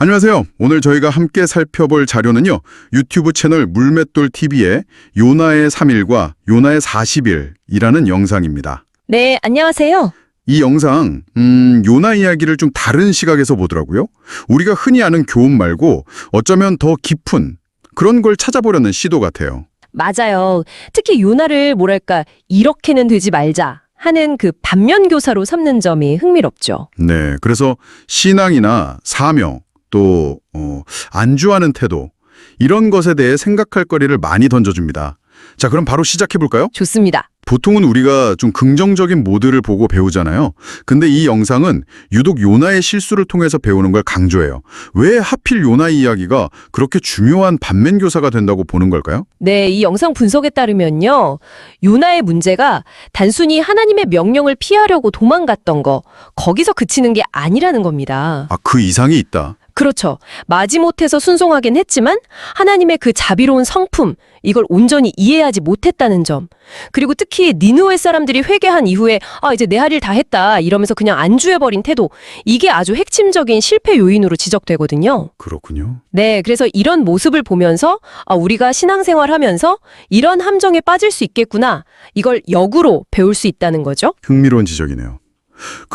안녕하세요. 오늘 저희가 함께 살펴볼 자료는요. 유튜브 채널 물맷돌 TV의 요나의 3일과 요나의 40일이라는 영상입니다. 네, 안녕하세요. 이 영상, 음, 요나 이야기를 좀 다른 시각에서 보더라고요. 우리가 흔히 아는 교훈 말고 어쩌면 더 깊은 그런 걸 찾아보려는 시도 같아요. 맞아요. 특히 요나를 뭐랄까, 이렇게는 되지 말자 하는 그 반면 교사로 삼는 점이 흥미롭죠. 네. 그래서 신앙이나 사명, 또, 어, 안주하는 태도, 이런 것에 대해 생각할 거리를 많이 던져줍니다. 자, 그럼 바로 시작해볼까요? 좋습니다. 보통은 우리가 좀 긍정적인 모드를 보고 배우잖아요. 근데 이 영상은 유독 요나의 실수를 통해서 배우는 걸 강조해요. 왜 하필 요나 이야기가 그렇게 중요한 반면 교사가 된다고 보는 걸까요? 네, 이 영상 분석에 따르면요. 요나의 문제가 단순히 하나님의 명령을 피하려고 도망갔던 거, 거기서 그치는 게 아니라는 겁니다. 아, 그 이상이 있다. 그렇죠. 마지못해서 순종하긴 했지만 하나님의 그 자비로운 성품, 이걸 온전히 이해하지 못했다는 점. 그리고 특히 니누의 사람들이 회개한 이후에 아 이제 내 할 일 다 했다 이러면서 그냥 안주해버린 태도. 이게 아주 핵심적인 실패 요인으로 지적되거든요. 그렇군요. 네, 그래서 이런 모습을 보면서 아, 우리가 신앙생활하면서 이런 함정에 빠질 수 있겠구나. 이걸 역으로 배울 수 있다는 거죠. 흥미로운 지적이네요.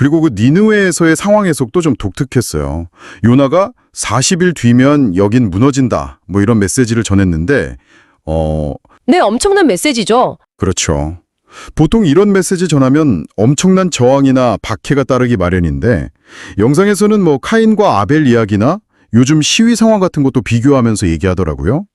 그리고 그 니느웨에서의 상황 해석도 좀 독특했어요. 요나가 40일 뒤면 여긴 무너진다. 뭐 이런 메시지를 전했는데 어, 네, 엄청난 메시지죠. 그렇죠. 보통 이런 메시지 전하면 엄청난 저항이나 박해가 따르기 마련인데 영상에서는 뭐 카인과 아벨 이야기나 요즘 시위 상황 같은 것도 비교하면서 얘기하더라고요.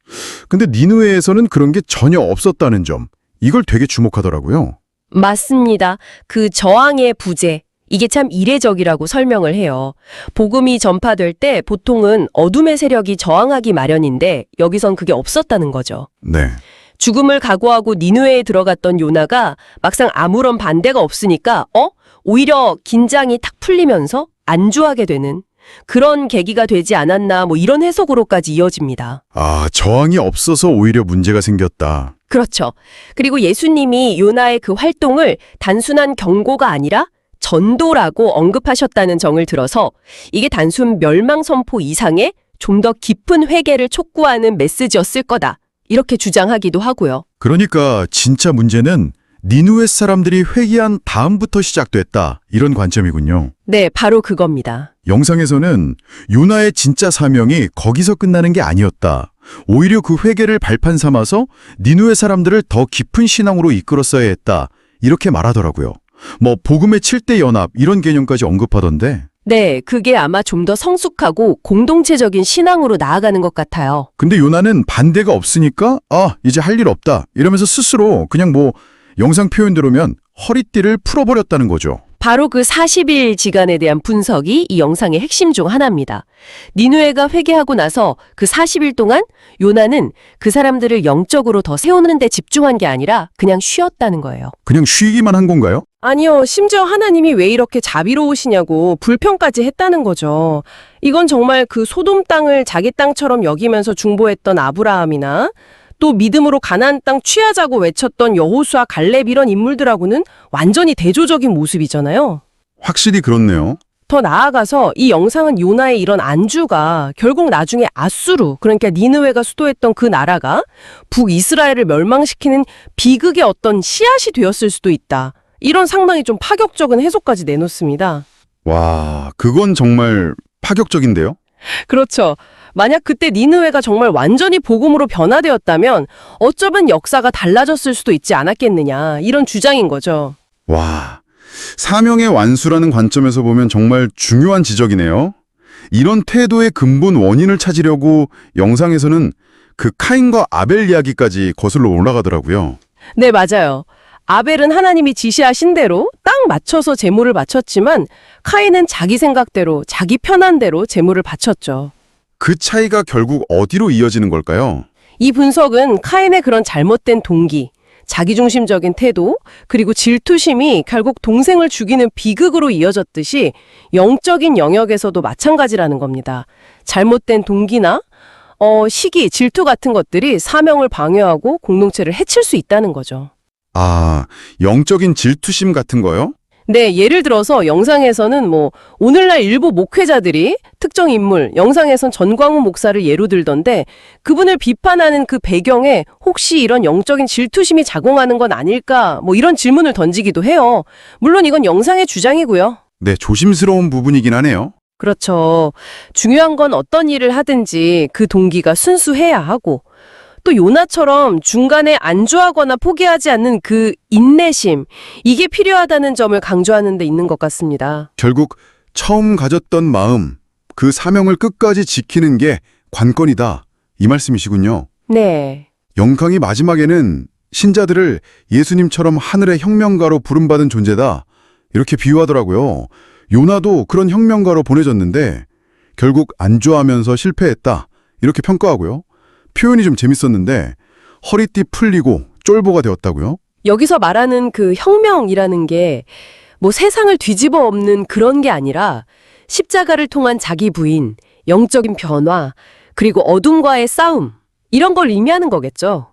근데 니누에에서는 그런 게 전혀 없었다는 점. 이걸 되게 주목하더라고요. 맞습니다. 그 저항의 부재. 이게 참 이례적이라고 설명을 해요. 복음이 전파될 때 보통은 어둠의 세력이 저항하기 마련인데 여기선 그게 없었다는 거죠. 네. 죽음을 각오하고 니누에에 들어갔던 요나가 막상 아무런 반대가 없으니까 어? 오히려 긴장이 탁 풀리면서 안주하게 되는 그런 계기가 되지 않았나 뭐 이런 해석으로까지 이어집니다. 아, 저항이 없어서 오히려 문제가 생겼다. 그렇죠. 그리고 예수님이 요나의 그 활동을 단순한 경고가 아니라 전도라고 언급하셨다는 정을 들어서 이게 단순 멸망 선포 이상의 좀 더 깊은 회개를 촉구하는 메시지였을 거다. 이렇게 주장하기도 하고요. 그러니까 진짜 문제는 니누에 사람들이 회개한 다음부터 시작됐다. 이런 관점이군요. 네, 바로 그겁니다. 영상에서는 요나의 진짜 사명이 거기서 끝나는 게 아니었다. 오히려 그 회개를 발판 삼아서 니누의 사람들을 더 깊은 신앙으로 이끌었어야 했다. 이렇게 말하더라고요. 뭐 복음의 7대 연합 이런 개념까지 언급하던데. 네, 그게 아마 좀 더 성숙하고 공동체적인 신앙으로 나아가는 것 같아요. 근데 요나는 반대가 없으니까 아 이제 할 일 없다 이러면서 스스로 그냥 뭐 영상 표현대로면 허리띠를 풀어버렸다는 거죠. 바로 그 40일 지간에 대한 분석이 이 영상의 핵심 중 하나입니다. 니누에가 회개하고 나서 그 40일 동안 요나는 그 사람들을 영적으로 더 세우는 데 집중한 게 아니라 그냥 쉬었다는 거예요. 그냥 쉬기만 한 건가요? 아니요, 심지어 하나님이 왜 이렇게 자비로우시냐고 불평까지 했다는 거죠. 이건 정말 그 소돔 땅을 자기 땅처럼 여기면서 중보했던 아브라함이나 또 믿음으로 가나안 땅 취하자고 외쳤던 여호수아 갈렙 이런 인물들하고는 완전히 대조적인 모습이잖아요. 확실히 그렇네요. 더 나아가서 이 영상은 요나의 이런 안주가 결국 나중에 아수르 그러니까 니느웨가 수도했던 그 나라가 북이스라엘을 멸망시키는 비극의 어떤 씨앗이 되었을 수도 있다. 이런 상당히 좀 파격적인 해석까지 내놓습니다. 와 그건 정말 파격적인데요. 그렇죠. 만약 그때 니느웨가 정말 완전히 복음으로 변화되었다면 어쩌면 역사가 달라졌을 수도 있지 않았겠느냐 이런 주장인 거죠. 와, 사명의 완수라는 관점에서 보면 정말 중요한 지적이네요. 이런 태도의 근본 원인을 찾으려고 영상에서는 그 카인과 아벨 이야기까지 거슬러 올라가더라고요. 네, 맞아요. 아벨은 하나님이 지시하신 대로 딱 맞춰서 제물을 바쳤지만 카인은 자기 생각대로 자기 편한 대로 제물을 바쳤죠. 그 차이가 결국 어디로 이어지는 걸까요? 이 분석은 카인의 그런 잘못된 동기, 자기중심적인 태도, 그리고 질투심이 결국 동생을 죽이는 비극으로 이어졌듯이 영적인 영역에서도 마찬가지라는 겁니다. 잘못된 동기나 어, 시기, 질투 같은 것들이 사명을 방해하고 공동체를 해칠 수 있다는 거죠. 아, 영적인 질투심 같은 거요? 네, 예를 들어서 영상에서는 뭐 오늘날 일부 목회자들이 특정 인물, 영상에선 전광훈 목사를 예로 들던데 그분을 비판하는 그 배경에 혹시 이런 영적인 질투심이 작용하는 건 아닐까 뭐 이런 질문을 던지기도 해요. 물론 이건 영상의 주장이고요. 네, 조심스러운 부분이긴 하네요. 그렇죠. 중요한 건 어떤 일을 하든지 그 동기가 순수해야 하고 또 요나처럼 중간에 안주하거나 포기하지 않는 그 인내심 이게 필요하다는 점을 강조하는 데 있는 것 같습니다. 결국 처음 가졌던 마음, 그 사명을 끝까지 지키는 게 관건이다. 이 말씀이시군요. 네. 영강이 마지막에는 신자들을 예수님처럼 하늘의 혁명가로 부름받은 존재다. 이렇게 비유하더라고요. 요나도 그런 혁명가로 보내졌는데 결국 안주하면서 실패했다. 이렇게 평가하고요. 표현이 좀 재밌었는데 허리띠 풀리고 쫄보가 되었다고요? 여기서 말하는 그 혁명이라는 게 뭐 세상을 뒤집어 엎는 그런 게 아니라 십자가를 통한 자기 부인, 영적인 변화, 그리고 어둠과의 싸움 이런 걸 의미하는 거겠죠.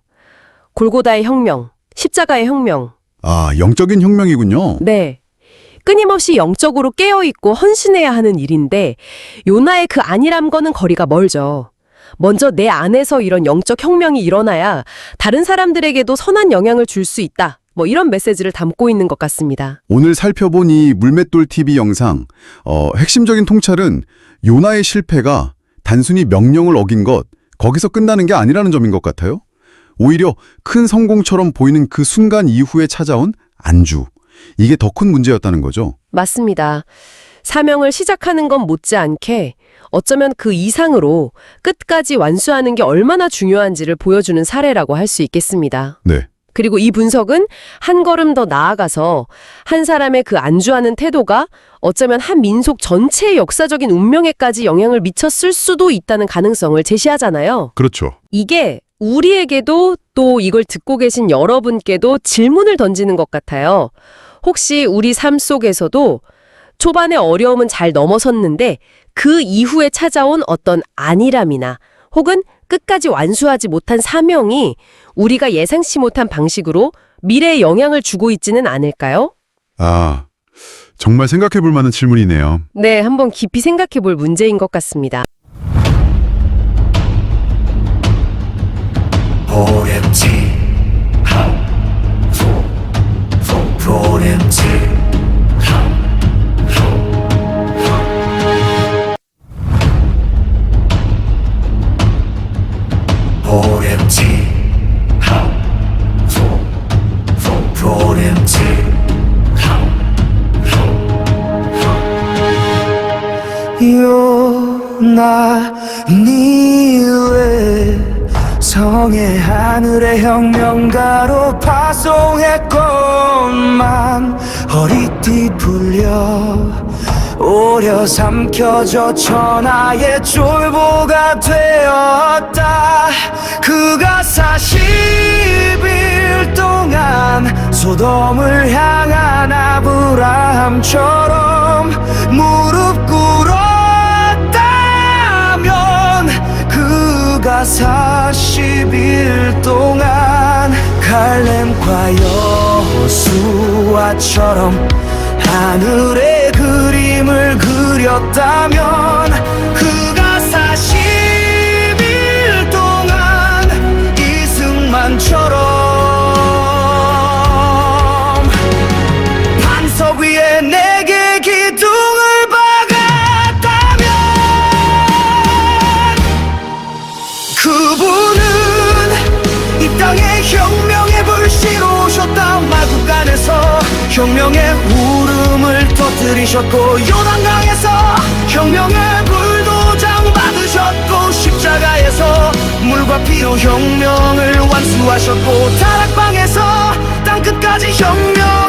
골고다의 혁명, 십자가의 혁명. 아, 영적인 혁명이군요. 네. 끊임없이 영적으로 깨어있고 헌신해야 하는 일인데 요나의 그 안일함과는 거리가 멀죠. 먼저 내 안에서 이런 영적 혁명이 일어나야 다른 사람들에게도 선한 영향을 줄 수 있다. 뭐 이런 메시지를 담고 있는 것 같습니다. 오늘 살펴본 이 물맷돌 TV 영상, 어, 핵심적인 통찰은 요나의 실패가 단순히 명령을 어긴 것, 거기서 끝나는 게 아니라는 점인 것 같아요. 오히려 큰 성공처럼 보이는 그 순간 이후에 찾아온 안주. 이게 더 큰 문제였다는 거죠. 맞습니다. 사명을 시작하는 건 못지않게 어쩌면 그 이상으로 끝까지 완수하는 게 얼마나 중요한지를 보여주는 사례라고 할 수 있겠습니다. 네. 그리고 이 분석은 한 걸음 더 나아가서 한 사람의 그 안주하는 태도가 어쩌면 한 민속 전체의 역사적인 운명에까지 영향을 미쳤을 수도 있다는 가능성을 제시하잖아요. 그렇죠. 이게 우리에게도 또 이걸 듣고 계신 여러분께도 질문을 던지는 것 같아요. 혹시 우리 삶 속에서도 초반의 어려움은 잘 넘어섰는데 그 이후에 찾아온 어떤 안일함이나 혹은 끝까지 완수하지 못한 사명이 우리가 예상치 못한 방식으로 미래에 영향을 주고 있지는 않을까요? 아, 정말 생각해 볼 만한 질문이네요. 네, 한번 깊이 생각해 볼 문제인 것 같습니다. 보렘지 보렘 나 니왜 성의 하늘의 혁명가로 파송했건만 허리띠 풀려 오려 삼켜져 천하의 쫄보가 되었다. 그가 40일 동안 소돔을 향한 아브라함처럼 무릎 꿇었 그가 40일 동안 갈렘과 여호수아처럼 하늘의 그림을 그렸다면 그가 터뜨리셨고 요단강에서 혁명의 불도장 받으셨고 십자가에서 물과 피로 혁명을 완수하셨고 다락방에서 땅끝까지 혁명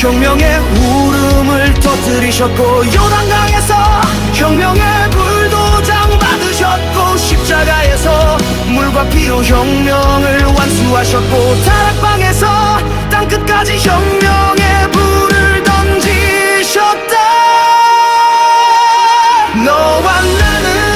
혁명의 울음을 터뜨리셨고 요단강에서 혁명의 불도장 받으셨고 십자가에서 물과 피로 혁명을 완수하셨고 다락방에서 땅끝까지 혁명의 불을 던지셨다. 너와 나는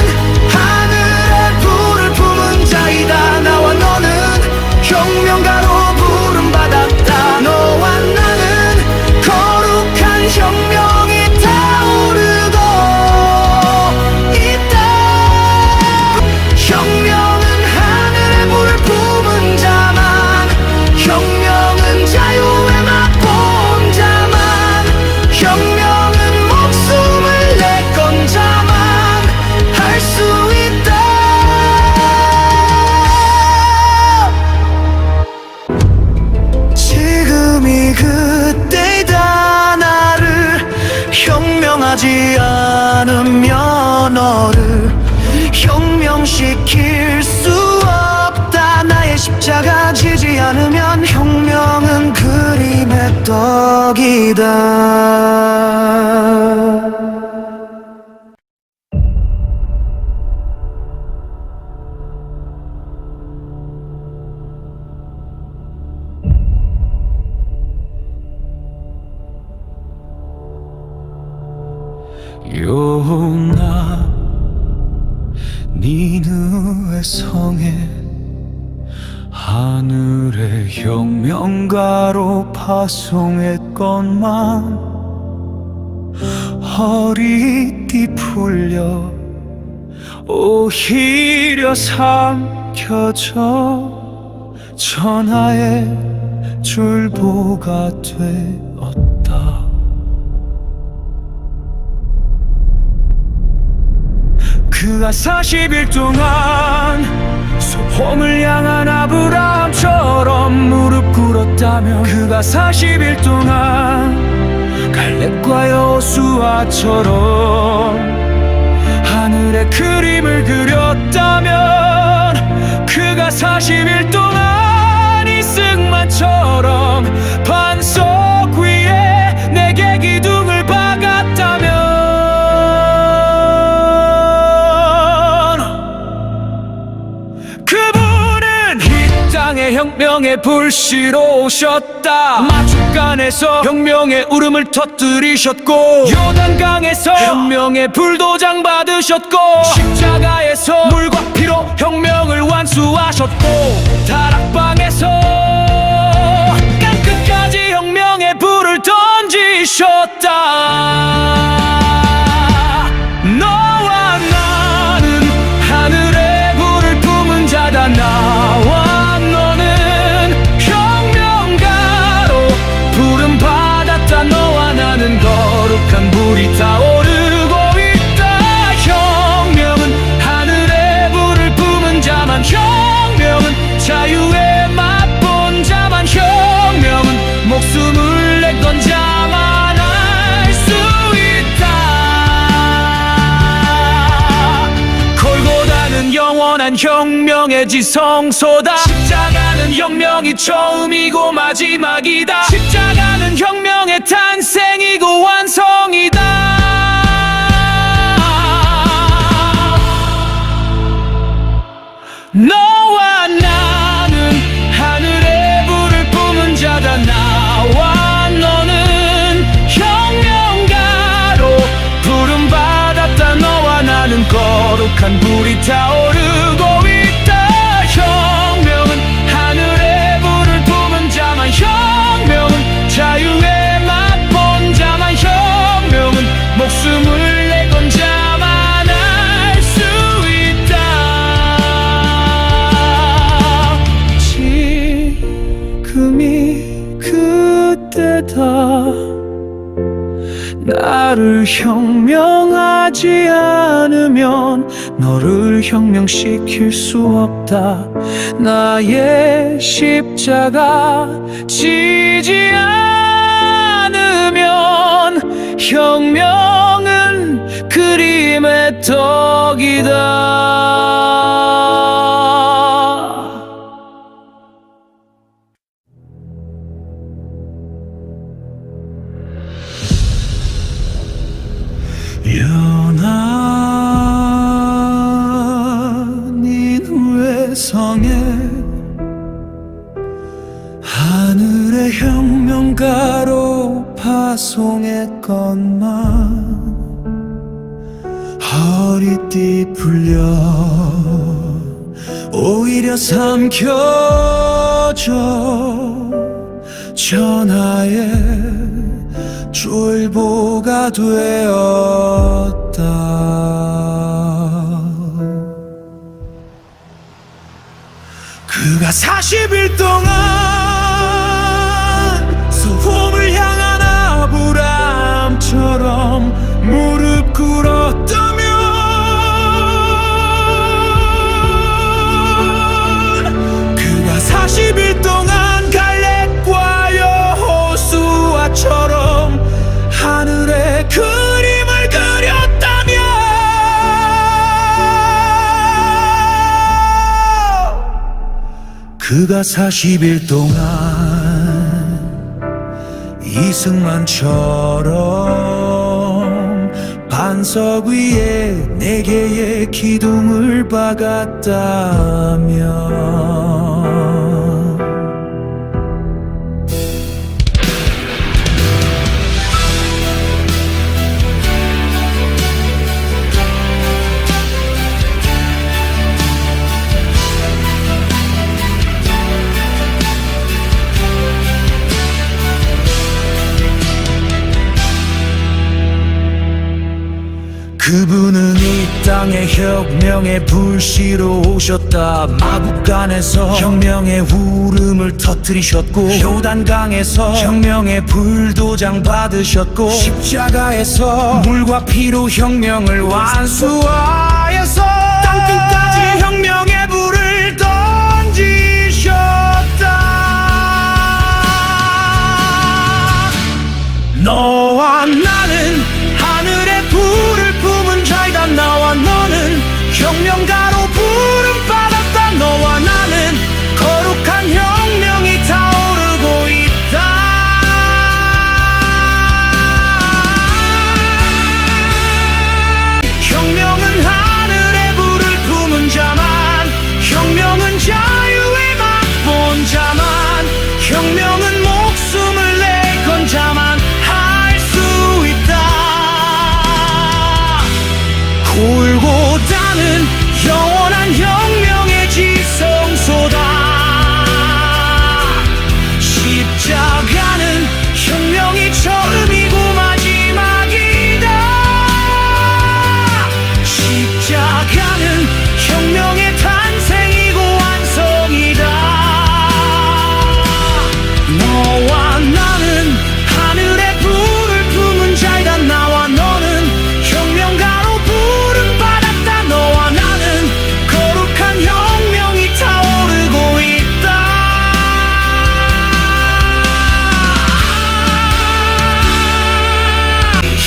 혁명가로 파송했건만 허리띠 풀려 오히려 삼켜져 천하의 줄보가 되었다. 그가 40일 동안 소돔을 향한 아브라함처럼 무릎 꿇었다며 그가 40일 동안 갈렙과 여호수아처럼 하늘의 그림을 그렸다면 그가 40일 동안 이승만처럼 혁명의 불씨로 오셨다. 마축간에서 혁명의 울음을 터뜨리셨고 요단강에서 혁명의 불도장 받으셨고 십자가에서 물과 피로 혁명을 완수하셨고 다락방에서 땅끝까지 혁명의 불을 던지셨다 난 혁명의 지성소다. 십자가는 혁명이 처음이고 마지막이다. 십자가는 혁명의 탄생이고 완성이다. 너 나를 혁명하지 않으면 너를 혁명시킬 수 없다. 나의 십자가 지지 않으면 혁명은 그림의 떡이다 연한 인후의 성에 하늘의 혁명가로 파송했건만 허리띠 풀려 오히려 삼켜져 전하의 쫄보가 되 41 동안 그가 40일 동안 이승만처럼 반석 위에 네 개의 기둥을 박았다면 그분은 이 땅의 혁명의 불씨로 오셨다. 마국간에서 혁명의 울음을 터뜨리셨고 요단강에서 혁명의 불도장 받으셨고 십자가에서 물과 피로 혁명을 완수하여서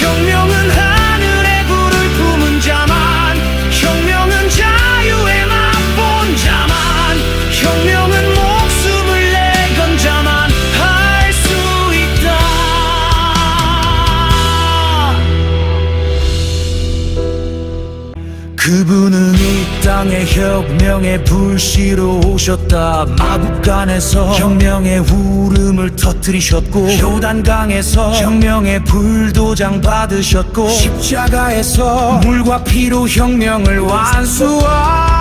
혁명 혁명의 불씨로 오셨다. 마국간에서 혁명의 울음을 터뜨리셨고 요단강에서 혁명의 불도장 받으셨고 십자가에서 물과 피로 혁명을 완수하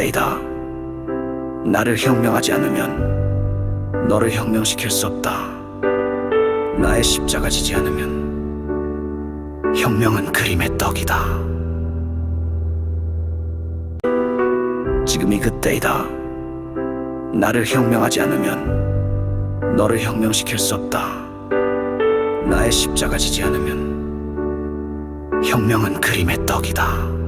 때이다 나를 혁명하지 않으면 너를 혁명시킬 수 없다 나의 십자가 지지 않으면 혁명은 그림의 떡이다. 지금이 그때이다. 나를 혁명하지 않으면 너를 혁명시킬 수 없다. 나의 십자가 지지 않으면 혁명은 그림의 떡이다.